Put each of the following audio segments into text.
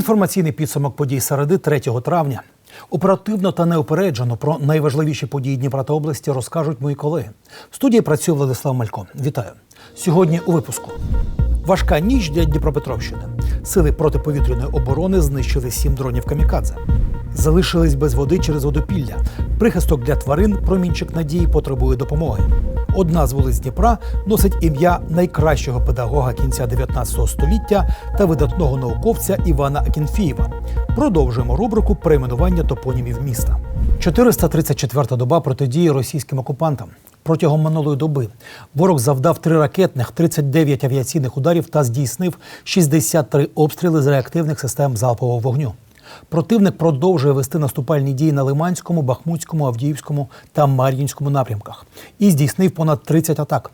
Інформаційний підсумок подій середи 3 травня. Оперативно та неупереджено про найважливіші події Дніпра та області розкажуть мої колеги. В студії працює Владислав Малько. Вітаю. Сьогодні у випуску. Важка ніч для Дніпропетровщини. Сили протиповітряної оборони знищили сім дронів камікадзе. Залишились без води через водопілля. Прихисток для тварин промінчик надії потребує допомоги. Одна з вулиць Дніпра носить ім'я найкращого педагога кінця 19 століття та видатного науковця Івана Акінфієва. Продовжуємо рубрику перейменування топонімів міста. 434-та доба протидії російським окупантам. Протягом минулої доби ворог завдав три ракетних, 39 авіаційних ударів та здійснив 63 обстріли з реактивних систем залпового вогню. Противник продовжує вести наступальні дії на Лиманському, Бахмутському, Авдіївському та Мар'їнському напрямках і здійснив понад 30 атак.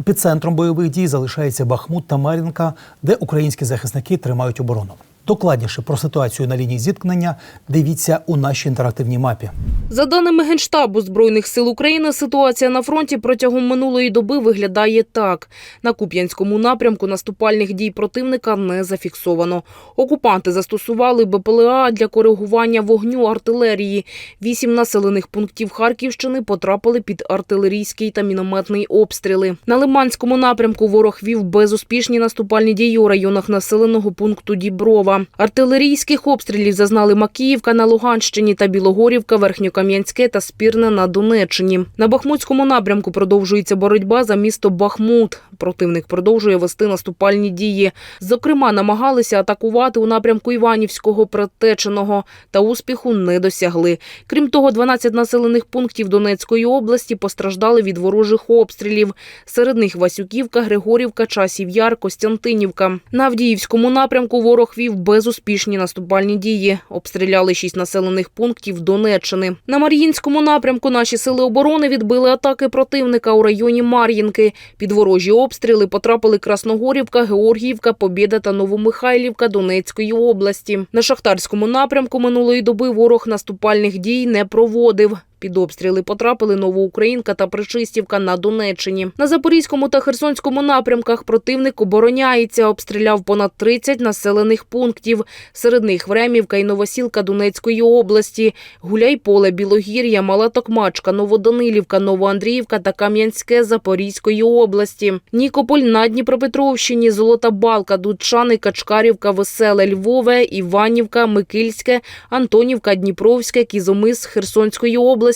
Епіцентром бойових дій залишається Бахмут та Мар'їнка, де українські захисники тримають оборону. Докладніше про ситуацію на лінії зіткнення дивіться у нашій інтерактивній мапі. За даними Генштабу Збройних сил України, ситуація на фронті протягом минулої доби виглядає так. На Куп'янському напрямку наступальних дій противника не зафіксовано. Окупанти застосували БПЛА для коригування вогню артилерії. Вісім населених пунктів Харківщини потрапили під артилерійський та мінометний обстріли. На Лиманському напрямку ворог вів безуспішні наступальні дії у районах населеного пункту Діброва. Артилерійських обстрілів зазнали Макіївка на Луганщині та Білогорівка, Верхньокам'янське та Спірне на Донеччині. На Бахмутському напрямку продовжується боротьба за місто Бахмут. Противник продовжує вести наступальні дії. Зокрема, намагалися атакувати у напрямку Іванівського Предтеченого та успіху не досягли. Крім того, 12 населених пунктів Донецької області постраждали від ворожих обстрілів. Серед них Васюківка, Григорівка, Часів Яр, Костянтинівка. На Авдіївському напрямку ворог вів безуспішні наступальні дії. Обстріляли шість населених пунктів Донеччини. На Мар'їнському напрямку наші сили оборони відбили атаки противника у районі Мар'їнки. Під ворожі обстріли потрапили Красногорівка, Георгіївка, Побєда та Новомихайлівка Донецької області. На шахтарському напрямку минулої доби ворог наступальних дій не проводив. Під обстріли потрапили Новоукраїнка та Причистівка на Донеччині. На Запорізькому та Херсонському напрямках противник обороняється, обстріляв понад 30 населених пунктів. Серед них Времівка і Новосілка Донецької області, Гуляйполе, Білогір'я, Мала Токмачка, Новоданилівка, Новоандріївка та Кам'янське Запорізької області. Нікополь на Дніпропетровщині, Золота Балка, Дудчани, Качкарівка, Веселе, Львове, Іванівка, Микильське, Антонівка, Дніпровське, Кізомис Херсонської області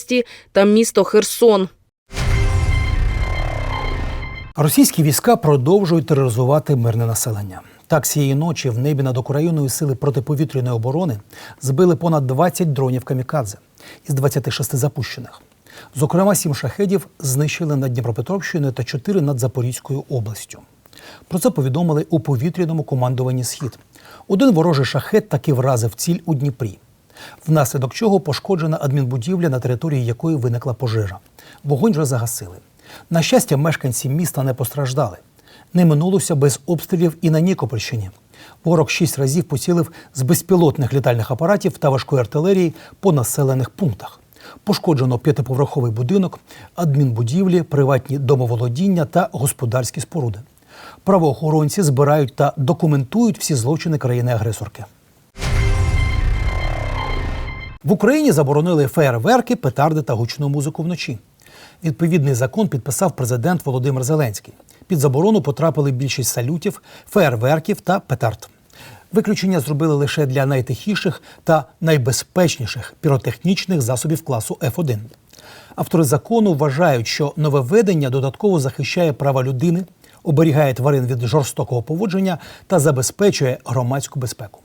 та місто Херсон. Російські війська продовжують тероризувати мирне населення. Так, цієї ночі в небі над Україною сили протиповітряної оборони збили понад 20 дронів камікадзе із 26 запущених. Зокрема, сім шахедів знищили над Дніпропетровщиною та чотири над Запорізькою областю. Про це повідомили у повітряному командуванні Схід. Один ворожий шахет таки вразив ціль у Дніпрі, внаслідок чого пошкоджена адмінбудівля, на території якої виникла пожежа. Вогонь вже загасили. На щастя, мешканці міста не постраждали. Не минулося без обстрілів і на Нікопольщині. Ворог шість разів поцілив з безпілотних літальних апаратів та важкої артилерії по населених пунктах. Пошкоджено п'ятиповерховий будинок, адмінбудівлі, приватні домоволодіння та господарські споруди. Правоохоронці збирають та документують всі злочини країни-агресорки. В Україні заборонили фейерверки, петарди та гучну музику вночі. Відповідний закон підписав президент Володимир Зеленський. Під заборону потрапили більшість салютів, фейерверків та петард. Виключення зробили лише для найтихіших та найбезпечніших піротехнічних засобів класу F1. Автори закону вважають, що нововведення додатково захищає права людини, оберігає тварин від жорстокого поводження та забезпечує громадську безпеку.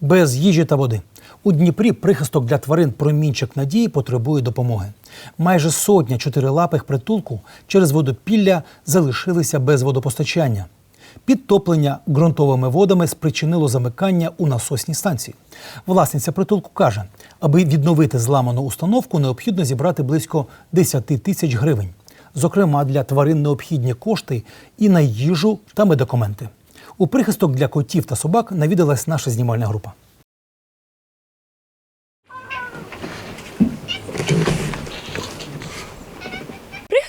Без їжі та води. У Дніпрі прихисток для тварин промінчик надії потребує допомоги. Майже сотня чотирилапих притулку через водопілля залишилися без водопостачання. Підтоплення ґрунтовими водами спричинило замикання у насосній станції. Власниця притулку каже, аби відновити зламану установку, необхідно зібрати близько 10 тисяч гривень. Зокрема, для тварин необхідні кошти і на їжу та медикаменти. У прихисток для котів та собак навідалась наша знімальна група.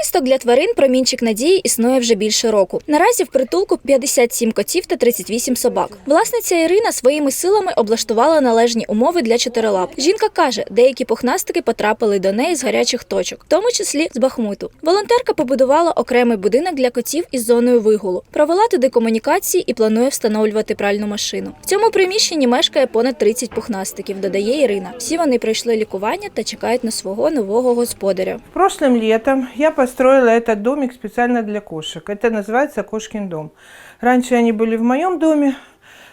Прихисток для тварин промінчик надії існує вже більше року. Наразі в притулку 57 котів та 38 собак. Власниця Ірина своїми силами облаштувала належні умови для чотирилап. Жінка каже, деякі пухнастики потрапили до неї з гарячих точок, в тому числі з Бахмуту. Волонтерка побудувала окремий будинок для котів із зоною вигулу, провела туди комунікації і планує встановлювати пральну машину. В цьому приміщенні мешкає понад 30 пухнастиків, додає Ірина. Всі вони пройшли лікування та чекають на свого нового господаря. Прошлым летом я построила этот домик специально для кошек. Это называется Кошкин дом. Раньше они были в моем доме,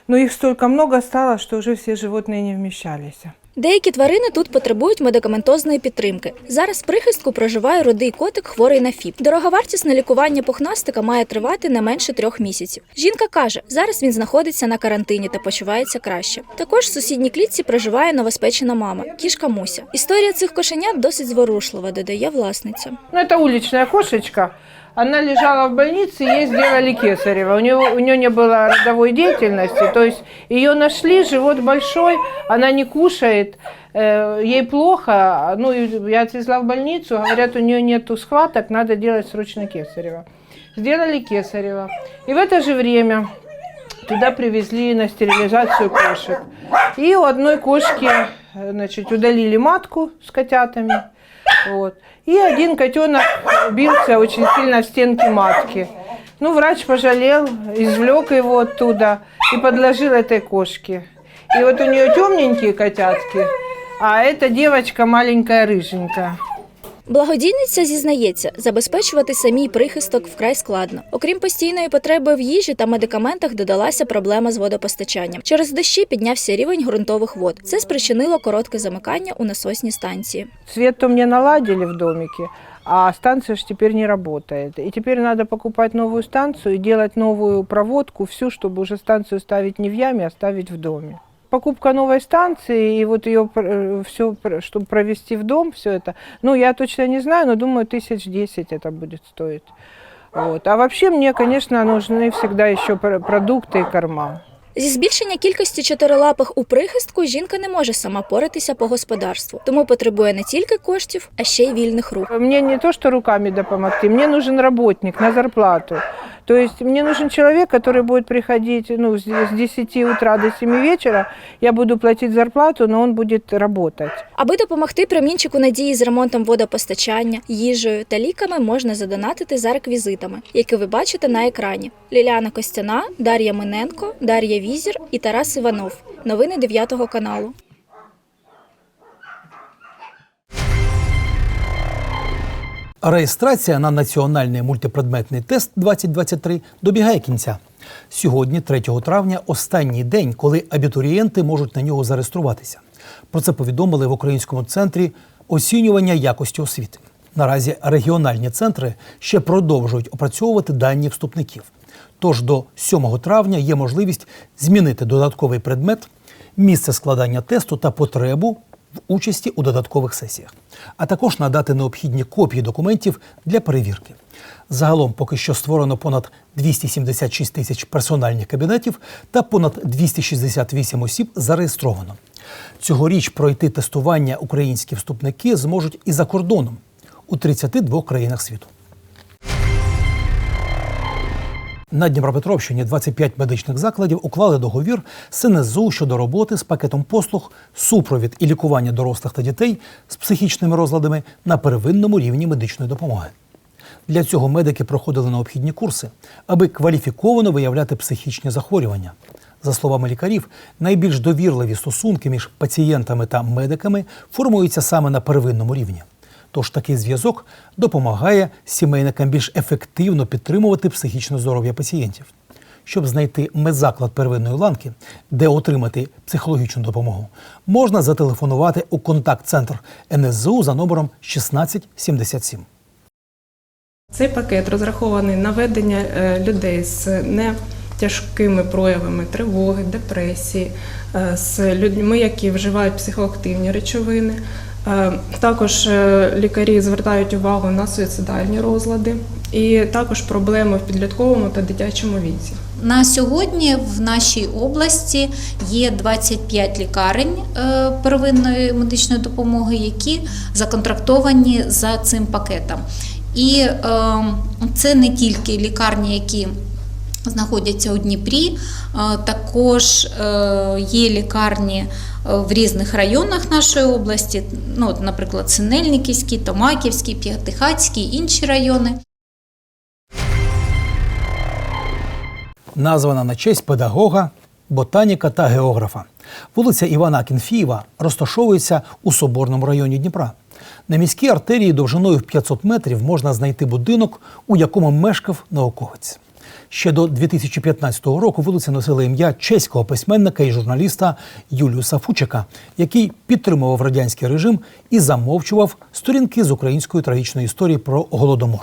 но их столько много стало, что уже все животные не вмещались. Деякі тварини тут потребують медикаментозної підтримки. Зараз прихистку проживає рудий котик, хворий на ФІП. Дороговартісне лікування пухнастика має тривати не менше трьох місяців. Жінка каже, зараз він знаходиться на карантині та почувається краще. Також в сусідній клітці проживає новоспечена мама, кішка Муся. Історія цих кошенят досить зворушлива, додає власниця. Ну, это уличная кошечка. Она лежала в больнице, ей сделали кесарево. У нее, у нее не было родовой деятельности, то есть ее нашли, живот большой, она не кушает, э, ей плохо. Ну, я отвезла в больницу, говорят, у нее нету схваток, надо делать срочно кесарево. Сделали кесарево. И в это же время туда привезли на стерилизацию кошек. И у одной кошки э, значит, удалили матку с котятами. Вот. И один котенок бился очень сильно в стенки матки. Ну, врач пожалел, извлек его оттуда и подложил этой кошке. И вот у нее темненькие котятки, а эта девочка маленькая рыженькая. Благодійниця зізнається, забезпечувати самій прихисток вкрай складно. Окрім постійної потреби в їжі та медикаментах, додалася проблема з водопостачанням. Через дощі піднявся рівень ґрунтових вод. Це спричинило коротке замикання у насосній станції. Свет-то мне наладили в домике, а станция же теперь не работает. И теперь надо покупать новую станцию и делать новую проводку, всю, чтобы уже станцию ставить не в яме, а ставить в доме Покупка новой станции и вот ее все, чтобы провести в дом, все это, ну, я точно не знаю, но думаю, тысяч десять это будет стоить. Вот. А вообще мне, конечно, нужны всегда еще пр- продукты и корма. Зі збільшення кількості чотирилапих у прихистку жінка не може сама поратися по господарству, тому потребує не тільки коштів, а ще й вільних рук. Мне не то, что руками допомогти, мне нужен работник на зарплату. То есть мне нужен человек, который будет приходить ну, с с 10 утра до 7 вечера, я буду платить зарплату, но он будет работать. Аби допомогти промінчику надії з ремонтом водопостачання, їжею та ліками можна задонатити за реквізитами, які ви бачите на екрані. Ліляна Костяна, Дар'я Миненко, Дар'я Візір і Тарас Іванов. Новини 9 каналу. Реєстрація на національний мультипредметний тест 2023 добігає кінця. Сьогодні, 3 травня, останній день, коли абітурієнти можуть на нього зареєструватися. Про це повідомили в Українському центрі оцінювання якості освіти. Наразі регіональні центри ще продовжують опрацьовувати дані вступників. Тож до 7 травня є можливість змінити додатковий предмет, місце складання тесту та потребу в участі у додаткових сесіях, а також надати необхідні копії документів для перевірки. Загалом поки що створено понад 276 тисяч персональних кабінетів та понад 268 осіб зареєстровано. Цьогоріч пройти тестування українські вступники зможуть і за кордоном у 32 країнах світу. На Дніпропетровщині 25 медичних закладів уклали договір з щодо роботи з пакетом послуг, супровід і лікування дорослих та дітей з психічними розладами на первинному рівні медичної допомоги. Для цього медики проходили необхідні курси, аби кваліфіковано виявляти психічні захворювання. За словами лікарів, найбільш довірливі стосунки між пацієнтами та медиками формуються саме на первинному рівні. Тож такий зв'язок допомагає сімейникам більш ефективно підтримувати психічне здоров'я пацієнтів. Щоб знайти медзаклад первинної ланки, де отримати психологічну допомогу, можна зателефонувати у контакт-центр НСЗУ за номером 1677. Цей пакет розрахований на ведення е, людей з нетяжкими проявами тривоги, депресії, е, з людьми, які вживають психоактивні речовини. Е, Також е, лікарі звертають увагу на суїцидальні розлади і також проблеми в підлітковому та дитячому віці. На сьогодні в нашій області є 25 лікарень е, первинної медичної допомоги, які законтрактовані за цим пакетом. І це не тільки лікарні, які знаходяться у Дніпрі, е, також е, є лікарні е, в різних районах нашої області, ну, от, наприклад, Синельниківський, Томаківський, П'ятихатський, інші райони. названа на честь педагога, ботаніка та географа. Вулиця Івана Кінфієва розташовується у Соборному районі Дніпра. На міській артерії довжиною в 500 метрів можна знайти будинок, у якому мешкав науковець. Ще до 2015 року вулиця носила ім'я чеського письменника і журналіста Юліуса Фучика, який підтримував радянський режим і замовчував сторінки з української трагічної історії про голодомор.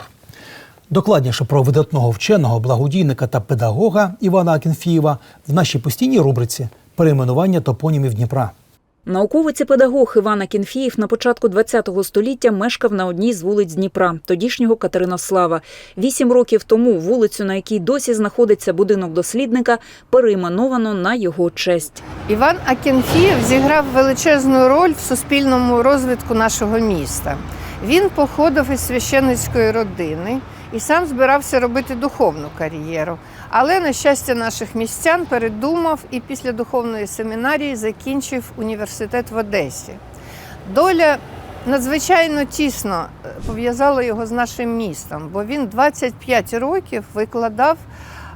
Докладніше про видатного вченого, благодійника та педагога Івана Акінфієва в нашій постійній рубриці перейменування топонімів Дніпра. Науковець і педагог Іван Акінфіїв на початку ХХ століття мешкав на одній з вулиць Дніпра, тодішнього Катеринослава. Вісім років тому вулицю, на якій досі знаходиться будинок дослідника, перейменовано на його честь. Іван Акінфієв зіграв величезну роль в суспільному розвитку нашого міста. Він походив із священницької родини і сам збирався робити духовну кар'єру. Але, на щастя наших містян, передумав і після духовної семінарії закінчив університет в Одесі. Доля надзвичайно тісно е, пов'язала його з нашим містом, бо він 25 років викладав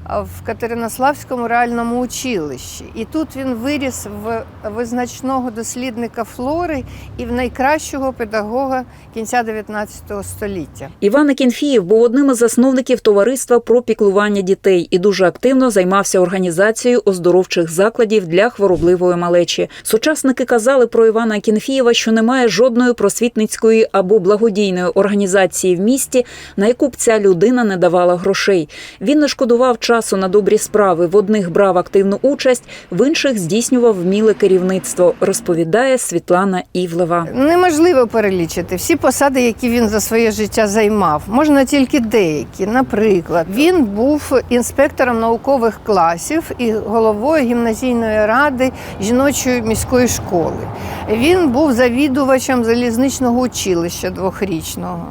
в Катеринославському реальному училищі. І тут він виріс в визначного дослідника флори і в найкращого педагога кінця 19 століття. Іван Акінфіїв був одним із засновників товариства про піклування дітей і дуже активно займався організацією оздоровчих закладів для хворобливої малечі. Сучасники казали про Івана Акінфієва, що немає жодної просвітницької або благодійної організації в місті, на яку б ця людина не давала грошей. Він не шкодував часу на добрі справи. В одних брав активну участь, в інших здійснював вміле керівництво, розповідає Світлана Івлева. Неможливо перелічити всі посади, які він за своє життя займав. Можна тільки деякі. Наприклад, він був інспектором наукових класів і головою гімназійної ради жіночої міської школи. Він був завідувачем залізничного училища двохрічного.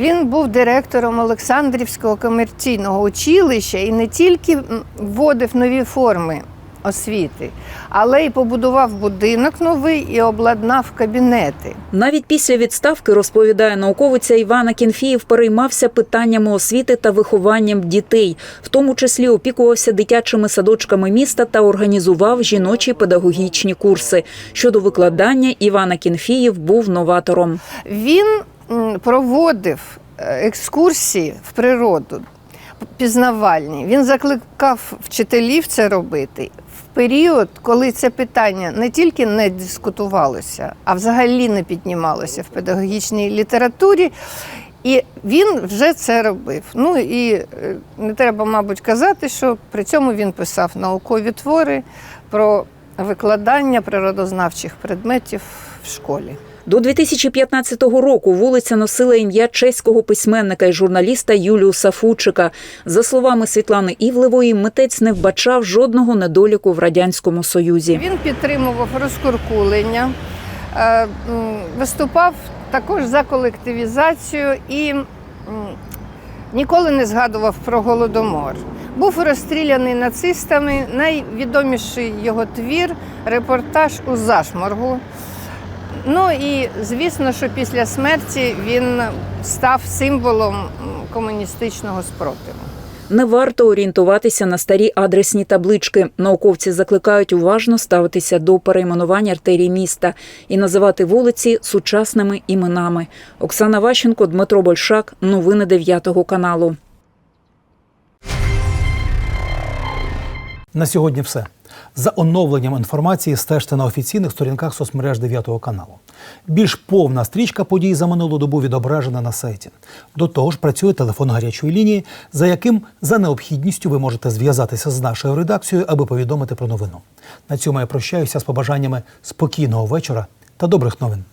Він був директором Олександрівського комерційного училища і не тільки вводив нові форми освіти, але й побудував будинок новий і обладнав кабінети. Навіть після відставки, розповідає науковиця Івана Кінфієв, переймався питаннями освіти та вихованням дітей, в тому числі опікувався дитячими садочками міста та організував жіночі педагогічні курси. Щодо викладання, Іван Кінфієв був новатором. Він проводив е, екскурсії в природу пізнавальні. Він закликав вчителів це робити в період, коли це питання не тільки не дискутувалося, а взагалі не піднімалося в педагогічній літературі. І він вже це робив. Ну і е, не треба, мабуть, казати, що при цьому він писав наукові твори про викладання природознавчих предметів в школі. До 2015 року вулиця носила ім'я чеського письменника і журналіста Юліуса Фучика. За словами Світлани Івлевої, митець не вбачав жодного недоліку в радянському союзі. Він підтримував розкуркулення, е, виступав також за колективізацію і ніколи не згадував про голодомор. Був розстріляний нацистами. Найвідоміший його твір репортаж у зашморгу. Ну і звісно, що після смерті він став символом комуністичного спротиву. Не варто орієнтуватися на старі адресні таблички. Науковці закликають уважно ставитися до перейменування артерій міста і називати вулиці сучасними іменами. Оксана Ващенко, Дмитро Большак. Новини 9 каналу. На сьогодні все. За оновленням інформації стежте на офіційних сторінках соцмереж 9 каналу. Більш повна стрічка подій за минулу добу відображена на сайті. До того ж, працює телефон гарячої лінії, за яким за необхідністю ви можете зв'язатися з нашою редакцією, аби повідомити про новину. На цьому я прощаюся з побажаннями спокійного вечора та добрих новин.